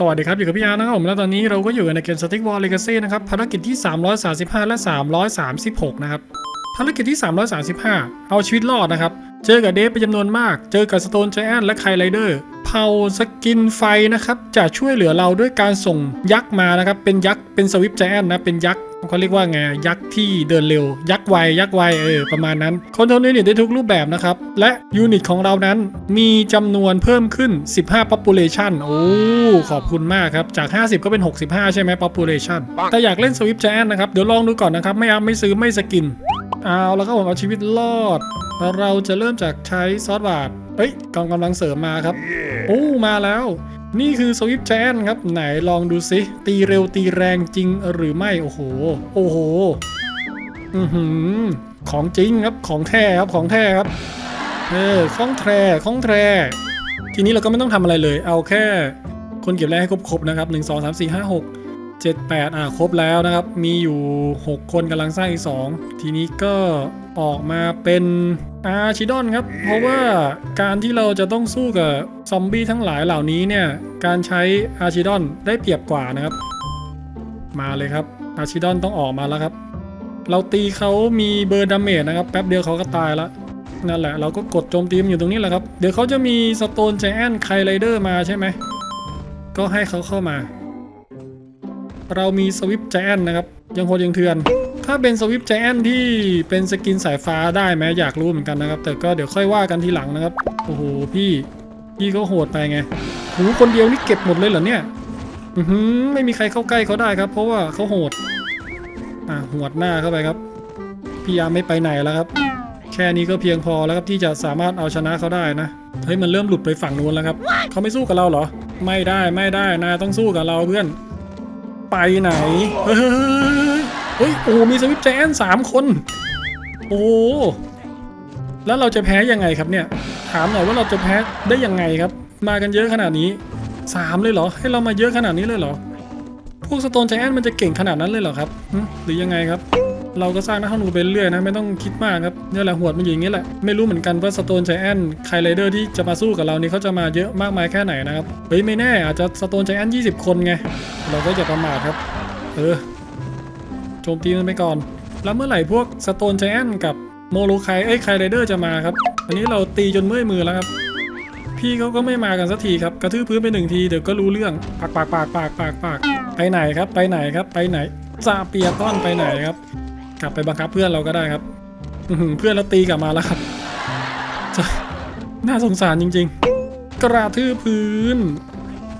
สวัสดีครับ อยู่กับพี่อาร์นะครับผมแล้วตอนนี้เราก็อยู่ในเกม Static War Legacy นะครับภารกิจที่ 335 และ 336 นะครับ ภารกิจที่ 335 เอาชีวิตรอดนะครับ เจอกับเดฟเป็นจำนวนมาก เจอกับสโตน i จแอนและไคลไรเดอร์เผาสกินไฟนะครับ จะช่วยเหลือเราด้วยการส่งยักษ์มานะครับ เป็นยักษ์เป็นสวิปไจแอนนะเป็นยักษ์ เขาเรียกว่าไงยักษ์ที่เดินเร็ว ยักษ์ไวยักษ์ไวเออประมาณนั้นคอนโทรลยูนิตได้ทุกรูปแบบนะครับ และยูนิตของเรานั้นมีจำนวนเพิ่มขึ้น 15 population โอ้ขอบคุณมากครับ จาก 50 ก็เป็น 65 ใช่ไหม population แต่อยากเล่นสวิปไจแอนนะครับ เดี๋ยวลองดูก่อนนะครับ ไม่เอาไม่ซื้อไม่สกินเอาแล้วก็ผมเอาชีวิตรอด เราจะเริ่มจากใช้ซอสบาทเอ้ยกองกำลังเสริมมาครับ โอ้มาแล้ว นี่คือสวิปแจนครับ ไหนลองดูสิตีเร็วตีแรงจริงหรือไม่โอ้โห โอ้โห อือหือ ของจริงครับของแท้ครับของแท้ครับ เออของแท้ของแท้ทีนี้เราก็ไม่ต้องทำอะไรเลย เอาแค่คนเก็บแรงให้ครบๆนะครับหนึ่งสองสามสี่ห้าหก 7 8 อะครบแล้วนะครับ มีอยู่ 6 คนกำลังสร้างอีก 2 ทีนี้ก็ออกมาเป็นอาชิดอนครับ เพราะว่าการที่เราจะต้องสู้กับซอมบี้ทั้งหลายเหล่านี้เนี่ย การใช้อาชิดอนได้เปรียบกว่านะครับ มาเลยครับ อาชิดอนต้องออกมาแล้วครับ เราตีเขามีเบอร์ดาเมจนะครับ แป๊บเดียวเขาก็ตายล้วนั่นแหละเราก็กดโจมตีมอยู่ตรงนี้แหละครับ เดี๋ยวเขาจะมีสโตน i จแอนไคไรเดอร์มาใช่ไหม ก็ให้เขาเข้ามา เรามีสวิป i จนนะครับ ยังโหดยังเถื่อน ถ้าเป็นสวิป i จนที่เป็นสกินสายฟ้าได้ไหมอยากรู้เหมือนกันนะครับ แต่ก็เดี๋ยวค่อยว่ากันทีหลังนะครับ โอ้โหพี่ พี่ก็โหดไปไงหูคนเดียวนี่เก็บหมดเลยเหรอเนี่ยอือหือไม่มีใครเข้าใกล้เขาได้ครับ เพราะว่าเขาโหด อะหวดหน้าเข้าไปครับพี่ยามไม่ไปไหนแล้วครับ แค่นี้ก็เพียงพอแล้วครับที่จะสามารถเอาชนะเขาได้นะเฮ้ยมันเริ่มหลุดไปฝั่งนู้นแล้วครับเขาไม่สู้กับเราเหรอ ไม่ได้ไม่ได้นายต้องสู้กับเราเพื่อน ไปไหน เฮ้ยเฮ้ยโอ้มีสวิปแจนสามคน โอ้แล้วเราจะแพ้ยังไงครับเนี่ย ถามหน่อยว่าเราจะแพ้ได้ยังไงครับ มากันเยอะขนาดนี้สามเลยเหรอ ให้เรามาเยอะขนาดนี้เลยเหรอ พวกสโตนแจนมันจะเก่งขนาดนั้นเลยเหรอครับหรือยังไงครับ เราก็สร้างนักธนูไปเรื่อยนะ ไม่ต้องคิดมากครับนี่แหละหวดมันอยู่อย่างนี้แหละ ไม่รู้เหมือนกันว่าสโตน i จแอนไคไรเดอร์ที่จะมาสู้กับเรานี่เขาจะมาเยอะมากมายแค่ไหนนะครับเฮ้ยไม่แน่อาจจะสโตน i จแอน20คนไงเราก็อย่าประมาทครับ เออโจมตีมันไปก่อน แล้วเมื่อไหร่พวกสโตน i จแอนกับโมโลไคเอ้ยไคไรเดอร์จะมาครับอันนี้เราตีจนเมื่อยมือแล้วครับพี่เขาก็ไม่มากันสักทีครับกระทืบพื้นไปหนึ่งทีเดี๋ยวก็รู้เรื่องปากปากปากปากปากปากไปไหนครับ ไปไหนครับ ไปไหนซาเปียต้อนไปไหนครับ กลับไปบังคับเพื่อนเราก็ได้ครับเพื่อนเราตีกลับมาแล้วครับน่าสงสารจริง ๆ กระทืบพื้น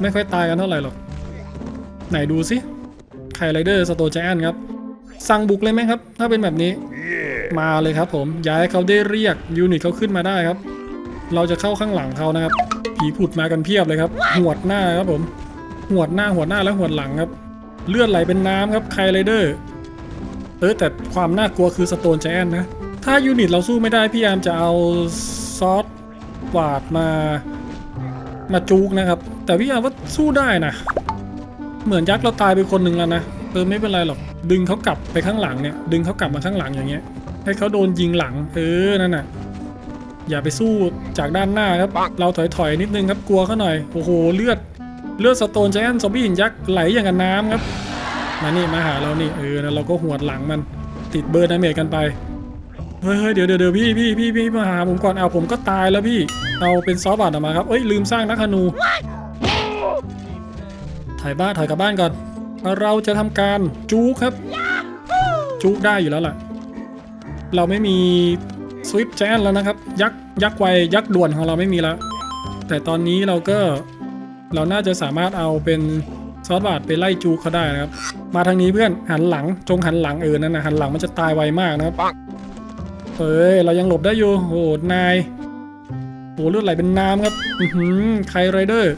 ไม่ค่อยตายกันเท่าไหร่หรอก ไหนดูสิไคไรเดอร์สโตจแอนครับ สั่งบุกเลยไหมครับ ถ้าเป็นแบบนี้ มาเลยครับผม ย้ายเขาได้เรียกยูนิตเขาขึ้นมาได้ครับ เราจะเข้าข้างหลังเขานะครับ ผีผุดมากันเพียบเลยครับหวดหน้าครับผมหวดหน้าหวดหน้าและหวดหลังครับ เลือดไหลเป็นน้ำครับไคไรเดอร์ เออแต่ความน่ากลัวคือสโตน i จนนะ ถ้ายูนิตเราสู้ไม่ได้พี่ยามจะเอาซอสหวาดมามาจูกนะครับ แต่พี่ยามว่าสู้ได้นะ เหมือนยักษ์เราตายไปคนหนึ่งแล้วนะเออไม่เป็นไรหรอกดึงเขากลับไปข้างหลังเนี่ย ดึงเขากลับมาข้างหลังอย่างเงี้ย ให้เขาโดนยิงหลัง เออนั่นน่ะอย่าไปสู้จากด้านหน้าครับ เราถอยๆนิดนึงครับกลัวเขาหน่อย โอ้โห เลือด เลือดสโตน i จนซอมบี้หินยักษ์ไหลอย่างกับน้ำครับ มานี่มาหาเรานี่เออเราก็หวดหลังมันติดเบอร์ดาเมจกันไปเฮ้ยเฮ้ยเดี๋ยวเดี๋ยวเดี๋ยวพี่พี่พี่พี่มาหาผมก่อนเอาผมก็ตายแล้วพี่เอาเป็นซอฟต์บาร์ออกมาครับเอ้ยลืมสร้างนักธนูถอยบ้านถอยกลับบ้านก่อน เราจะทำการจู๊กครับ จู๊กได้อยู่แล้วล่ะ เราไม่มีสวิปแจนแล้วนะครับ ยักษ์ยักษ์ไวยักษ์ด่วนของเราไม่มีแล้ว แต่ตอนนี้เราก็เราน่าจะสามารถเอาเป็นซอสบาดไปไล่จู๊กเขาได้นะครับ มาทางนี้เพื่อนหันหลังจงหันหลังเออนั่นนะหันหลังมันจะตายไวมากนะครับเอ้ยเรายังหลบได้อยู่โหนายโหเลือดไหลเป็นน้ำครับอือหือไคไรเดอร์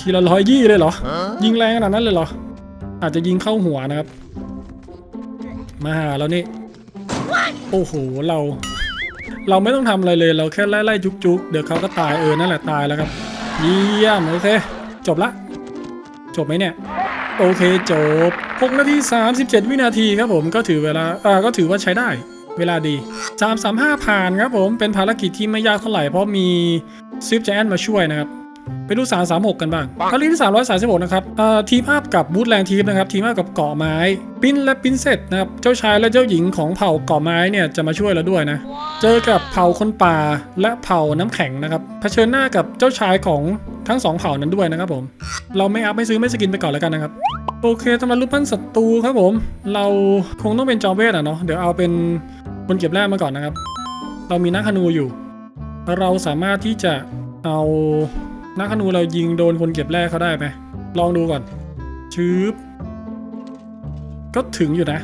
ทีละร้อยยี่เลยเหรอ ยิงแรงขนาดนั้นเลยเหรอ อาจจะยิงเข้าหัวนะครับ มาหาเรานี่โอ้โหเรา เราไม่ต้องทำอะไรเลยเราแค่ไล่ไล่จุกจุกๆเดี๋ยวเขาก็ตายเออนั่นแหละตายแล้วครับ เยี่ยมโอเคจบละ จบไหมเนี่ย โอเคจบ6นาที 37 วินาทีครับผมก็ถือเวลาอ่าก็ถือว่าใช้ได้ เวลาดี 335 ผ่านครับผมเป็นภารกิจที่ไม่ยากเท่าไหร่เพราะมีซิฟแจนมาช่วยนะครับ ไปดูสาร36 กันบ้างภารกิจที่336 นะครับเอ่อทีมอัพกับบูธแลนทีมนะครับ ทีมอัพกับเกาะไม้ ปิ้นและปิ้นเสร็จนะครับ เจ้าชายและเจ้าหญิงของเผ่าเกาะไม้เนี่ยจะมาช่วยเราด้วยนะ เจอกับเผ่าคนป่าและเผ่าน้ำแข็งนะครับ เผชิญหน้ากับเจ้าชายของทั้งสองเผ่านั้นด้วยนะครับผม เราไม่อัพไม่ซื้อไม่สกินไปก่อนแล้วกันนะครับ โอเคสำหรับรูปปั้นศัตรูครับผม เราคงต้องเป็นจอมเวทอะเนาะ เดี๋ยวเอาเป็นคนเก็บแร่มาก่อนนะครับ เรามีนักธนูอยู่ เราสามารถที่จะเอา นักธนูเรายิงโดนคนเก็บแร่เขาได้ไหมลองดูก่อน ชืบก็ถึงอยู่นะ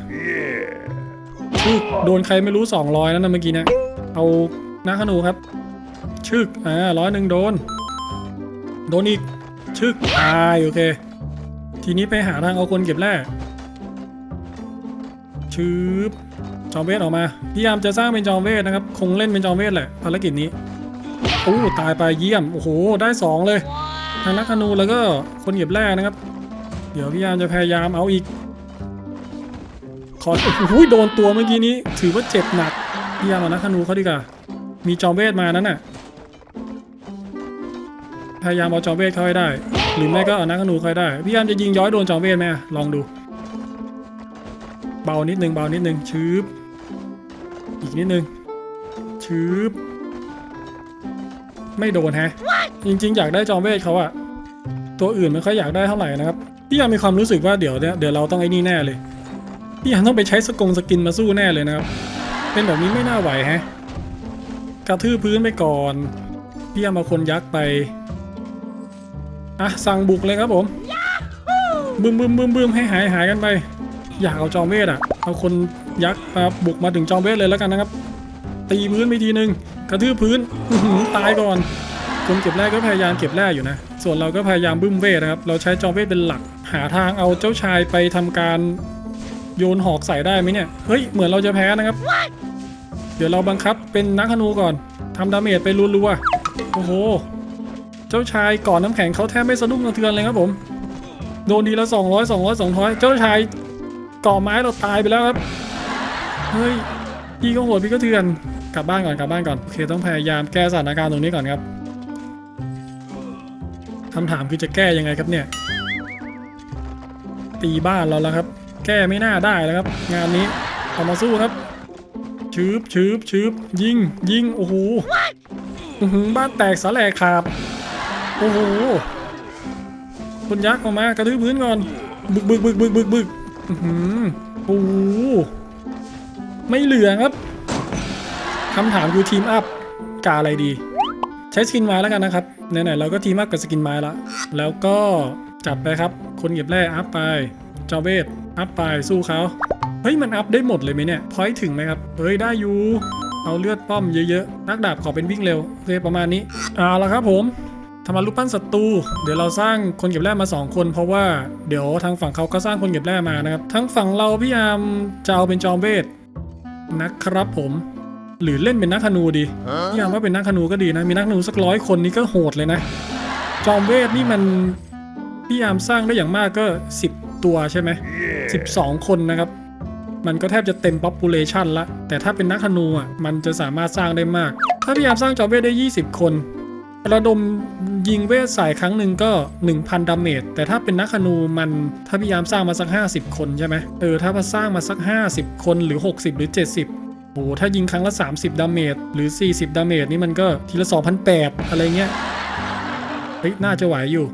ชึกโดนใครไม่รู้ 200นั่นนะเมื่อกี้เนะเอานักธนูครับ ชึกอ่าร้อยหนึ่งโดน โดนอีก ชึกตายโอเค ทีนี้ไปหาทางเอาคนเก็บแร่ชืบจอมเวทออกมา พยายามจะสร้างเป็นจอมเวทนะครับ คงเล่นเป็นจอมเวทแหละภารกิจนี้โอ้ตายไปเยี่ยม โอ้โห ได้สองเลย ทางนักธนูแล้วก็คนเก็บแร่นะครับ เดี๋ยวพยายามจะพยายามเอาอีก ขอโอ้โหโดนตัวเมื่อกี้นี้ ถือว่าเจ็บหนักพยายามเอานักธนูเขาดีกว่า มีจอมเวทมานั้นน่ะ พยายามเอาจอมเวทเข้าให้ได้ หรือไม่ก็เอานักธนูเข้าได้พยายามจะยิงย้อยโดนจอมเวทไหมลองดู เบานิดนึงเบานิดนึงชืบอีกนิดนึงชืบ ไม่โดนแฮะ จริง ๆ อยากได้จอมเวทเขาอะตัวอื่นไม่ค่อยอยากได้เท่าไหร่นะครับพี่ยังมีความรู้สึกว่าเดี๋ยวเนี่ยเดี๋ยวเราต้องไอ้นี่แน่เลยพี่ยังต้องไปใช้สกงสกินมาสู้แน่เลยนะครับ เป็นแบบนี้ไม่น่าไหวแฮะกระทืบพื้นไปก่อนพี่ยังมาคนยักษ์ไปอะสั่งบุกเลยครับผมบึมบึมบึมบึมให้หายหายกันไป อยากเอาจอมเวทอะเอาคนยักษ์มาบุกมาถึงจอมเวทเลยแล้วกันนะครับ ตีพื้นไปทีนึง กระทืบพื้นตายก่อนคนเก็บแร่ก็พยายามเก็บแร่อยู่นะ ส่วนเราก็พยายามบึ้มเวทนะครับ เราใช้จอมเวทเป็นหลัก หาทางเอาเจ้าชายไปทำการโยนหอกใส่ได้ไหมเนี่ย เฮ้ย เหมือนเราจะแพ้นะครับ เดี๋ยวเราบังคับเป็นนักธนูก่อนทำดาเมจไปรัวๆ โอ้โห เจ้าชายก่อนน้ำแข็งเขาแทบไม่สะดุ้งสะเทือนเลยครับผม โดนทีละ200 200 200เจ้าชายกาะไม้เราตายไปแล้วครับ เฮ้ย พี่ก็โหดพี่ก็เถื่อนกลับบ้านก่อนกลับบ้านก่อนโอเคต้องพยายามแก้สถานการณ์ตรงนี้ก่อนครับคำถามคือจะแก้ยังไงครับเนี่ย ตีบ้านเราแล้วครับ แก้ไม่น่าได้แล้วครับ งานนี้เอามาสู้ครับชืบชืบชืบยิงยิงโอ้โหอือหือบ้านแตกสาแหลกขาบโอ้โหคนยักษ์ออกมากระทืบพื้นก่อนบึกบึกบึกบึกบึกบึกอื้อหือโอ้โห ไม่เหลือครับคำถามคือทีมอัพกาอะไรดี ใช้สกินไม้แล้วกันนะครับไหนๆเราก็ทีมอัพกับสกินไม้ละแล้วก็จัดไปครับ คนเก็บแร่อัพไปจอเวทอัพไปสู้เขาเฮ้ยมันอัพได้หมดเลยไหมเนี่ยพอยถึงไหมครับเฮ้ยได้อยู่เอาเลือดป้อมเยอะๆนักดาบขอเป็นวิ่งเร็วโอเคประมาณนี้เอาละครับผมทำมารูปปั้นศัตรูเดี๋ยวเราสร้างคนเก็บแร่มา 2 คน เพราะว่าเดี๋ยวทางฝั่งเขาก็สร้างคนเก็บแร่มานะครับทั้งฝั่งเราพี่ยามจะเอาเป็นจอมเวท นะครับผมหรือเล่นเป็นนักธนูดีพี่ยามว่าเป็นนักธนูก็ดีนะ มีนักธนูสักร้อยคนนี่ก็โหดเลยนะ จอมเวทนี่มันพี่ยามสร้างได้อย่างมากก็ 10 ตัวใช่ไหม12คนนะครับ มันก็แทบจะเต็ม population ละ แต่ถ้าเป็นนักธนูอะ มันจะสามารถสร้างได้มาก ถ้าพยายามสร้างจอมเวทได้ 20 คน ระดม ยิงเวทใส่ครั้งหนึ่งก็ 1,000ดาเมจแต่ถ้าเป็นนักธนูมันถ้าพยายามสร้างมาสัก 50 คนใช่ไหมเออถ้ามาสร้างมาสัก 50 คนหรือ 60 หรือ 70โอ้โหถ้ายิงครั้งละ 30 ดาเมจหรือ 40 ดาเมจนี่มันก็ทีละ 2,800 อะไรเงี้ย เฮ้ย น่าจะไหวอยู่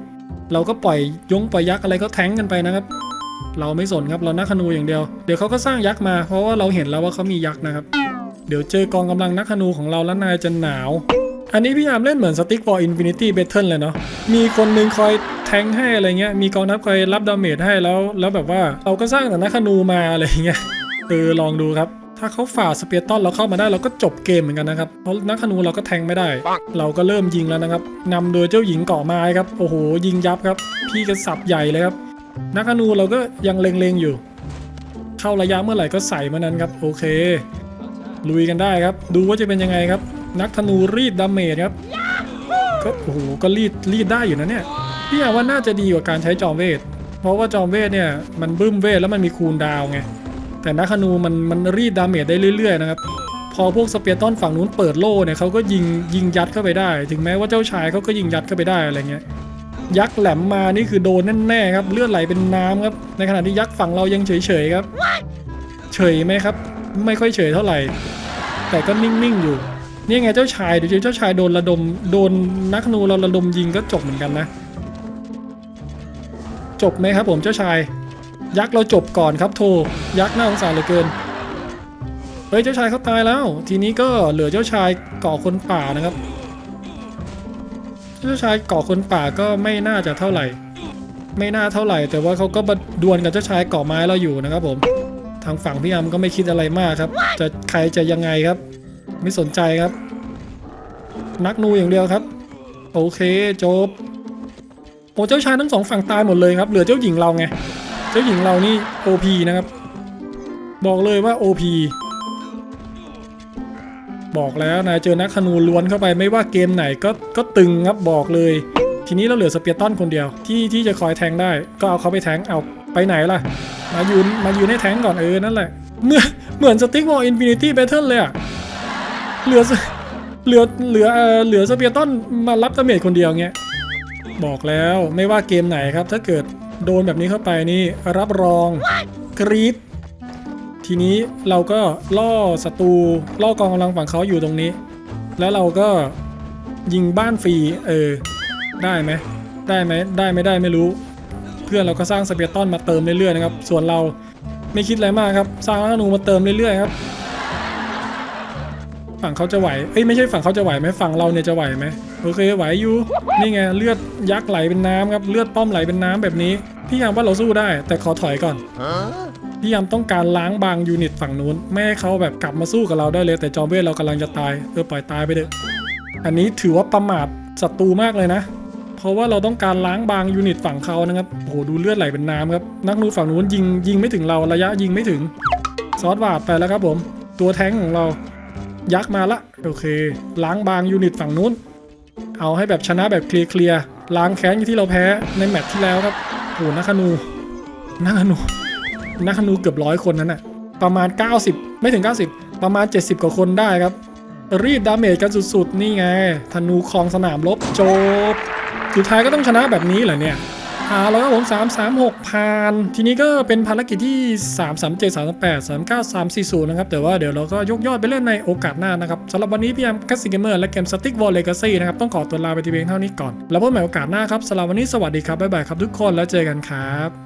เราก็ปล่อยยงปล่อยยักษ์อะไรก็แทงกันไปนะครับ เราไม่สนครับ เรานักธนูอย่างเดียว เดี๋ยวเขาก็สร้างยักษ์มา เพราะว่าเราเห็นแล้วว่าเขามียักษ์นะครับ เดี๋ยวเจอกองกำลังนักธนูของเราแล้วนายจะหนาว อันนี้พี่ยามเล่นเหมือน Stick for Infinity Battle เลยเนาะ มีคนหนึงคอยแทงให้อะไรเงี้ย มีกองทัพคอยรับดาเมจให้แล้ว แล้วแบบว่าเราก็สร้างแต่นักธนูมาอะไรเงี้ยเออลองดูครับ ถ้าเขาฝ่าสเปียร์ตอนเราเข้ามาได้เราก็จบเกมเหมือนกันนะครับ เพราะนักธนูเราก็แทงไม่ได้ เราก็เริ่มยิงแล้วนะครับนำโดยเจ้าหญิงเกาะไม้ครับ โอ้โหยิงยับครับ พี่กระสับใหญ่เลยครับ นักธนูเราก็ยังเล็งๆอยู่ เข้าระยะเมื่อไหร่ก็ใส่เมื่อนั้นครับ โอเค ลุยกันได้ครับ ดูว่าจะเป็นยังไงครับ นักธนูรีดดาเมจครับก็โอ้โหก็รีดรีดได้อยู่นะเนี่ยพี่ว่าน่าจะดีกว่าการใช้จอมเวท เพราะว่าจอมเวทเนี่ยมันบึ้มเวทแล้วมันมีคูลดาวไงแต่นักธนูมันมันรีดดาเมจได้เรื่อยๆนะครับพอพวกสเปียร์ตันฝั่งนู้นเปิดโล่เนี่ยเขาก็ยิงยิงยัดเข้าไปได้ ถึงแม้ว่าเจ้าชายเขาก็ยิงยัดเข้าไปได้อะไรเงี้ยยักษ์แหลมมานี่คือโดนแน่ๆครับเลือดไหลเป็นน้ำครับในขณะที่ยักษ์ฝั่งเรายังเฉยๆครับ เฉยไหมครับ ไม่ค่อยเฉยเท่าไหร่ แต่ก็นิ่งๆอยู่ นี่ไงเจ้าชายเดี๋ยวเจ้าชายโดนระดมโดนนักนูเราระดมยิงก็จบเหมือนกันนะ จบไหมครับผมเจ้าชาย ยักษ์เราจบก่อนครับโทยักษ์น่าสงสารเหลือเกินเฮ้ยเจ้าชายเขาตายแล้ว ทีนี้ก็เหลือเจ้าชายก่อคนป่านะครับ เจ้าชายก่อคนป่าก็ไม่น่าจะเท่าไหร่ ไม่น่าเท่าไหร่ แต่ว่าเขาก็ดวลกับเจ้าชายก่อไม้เราอยู่นะครับผมทางฝั่งพี่อัมก็ไม่คิดอะไรมากครับ จะใครจะยังไงครับ ไม่สนใจครับ นักนูอย่างเดียวครับ โอเคจบโอ้เจ้าชายทั้งสองฝั่งตายหมดเลยครับ เหลือเจ้าหญิงเราไง เจ้าหญิงเรานี่ OP นะครับ บอกเลยว่า OP บอกแล้วนายเจอนักธนูล้วนเข้าไปไม่ว่าเกมไหนก็ก็ตึงครับบอกเลย ทีนี้เราเหลือสเปียร์ตันคนเดียว ที่ที่จะคอยแทงได้ ก็เอาเขาไปแทงเอาไปไหนล่ะ มายืนมายืนให้แทงก่อนเออนั่นแหละเหมือนเหมือนสติ๊กวอลอินฟินิตี้แบทเทิลเลยอะ เหลือเหลือเหลือเออเหลือสเปียร์ตันมารับดาเมจคนเดียวเงี้ยบอกแล้วไม่ว่าเกมไหนครับ ถ้าเกิดโดนแบบนี้เข้าไปนี่รับรองกรี๊ดทีนี้เราก็ล่อศัตรูล่อกองกำลังฝั่งเขาอยู่ตรงนี้ แล้วเราก็ยิงบ้านฟรีเออได้ไหมได้ไหมได้ไม่ได้ไม่รู้ เพื่อนเราก็สร้างสเปียร์ตันมาเติมเรื่อยๆนะครับส่วนเราไม่คิดอะไรมากครับ สร้างธนูมาเติมเรื่อยๆครับ ฝั่งเขาจะไหว เอ้ยไม่ใช่ฝั่งเขาจะไหวไหมฝั่งเราเนี่ยจะไหวไหมโอเคไหวอยู่ นี่ไงเลือดยักษ์ไหลเป็นน้ำครับเลือดป้อมไหลเป็นน้ำแบบนี้ พี่ยามว่าเราสู้ได้ แต่ขอถอยก่อนพี่ยามต้องการล้างบางยูนิตฝั่งนู้นไม่ให้เขาแบบกลับมาสู้กับเราได้เลย แต่จอมเวทเรากำลังจะตายเออปล่อยตายไปเถอะอันนี้ถือว่าประมาทศัตรูมากเลยนะ เพราะว่าเราต้องการล้างบางยูนิตฝั่งเขานะครับโอ้โหดูเลือดไหลเป็นน้ำครับนักนูฝั่งนู้นยิงยิงไม่ถึงเราระยะยิงไม่ถึงซอสวาดไปแล้วครับผม ตัวแท้งของเรา ยักษ์มาละโอเค ล้างบางยูนิตฝั่งนู้น เอาให้แบบชนะแบบเคลียร์ๆล้างแค้นที่เราแพ้ในแมตช์ที่แล้วครับโอ้นักขนูนักขนูนักธนูเกือบร้อยคนนั้นน่ะประมาณ 90 ไม่ถึง 90 ประมาณ 70 กว่าคนได้ครับ รีดดาเมจกันสุดๆ นี่ไงธนูคลองสนามรบจบ สุดท้ายก็ต้องชนะแบบนี้เหรอเนี่ย อ่าแล้วครับผม336ผ่าน ทีนี้ก็เป็นภารกิจที่ 337 38 39 340 นะครับ แต่ว่าเดี๋ยวเราก็ยกยอดไปเล่นในโอกาสหน้านะครับสำหรับวันนี้พี่แอมคัสซิเกมเมอร์และเกมสติ๊กวอลเลกาซี่นะครับ ต้องขอตัวลาไปทีเพียงเท่านี้ก่อน แล้วพบใหม่โอกาสหน้าครับสำหรับวันนี้สวัสดีครับบ๊ายบายครับทุกคนแล้วเจอกันครับ